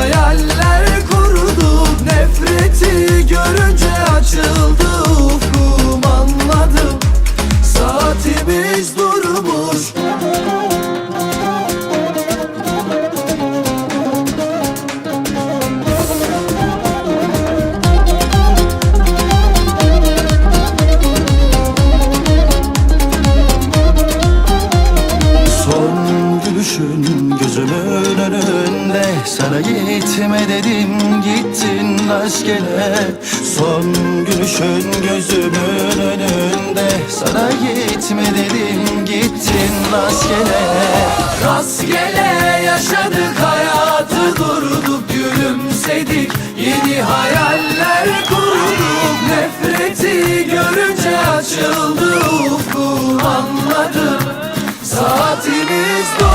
hayaller kurduk nefreti görünce açıldı. Ufkum anladım. Saatimiz durmuş. Son gülüşün Sana gitme dedim gittin rastgele. Son gülüşün gözümün önünde. Sana gitme dedim gittin rastgele. Rastgele yaşadık hayatı durduk gülümsedik. Yeni hayaller kurduk nefreti görünce açıldı ufkum anladım Saatimiz durmuş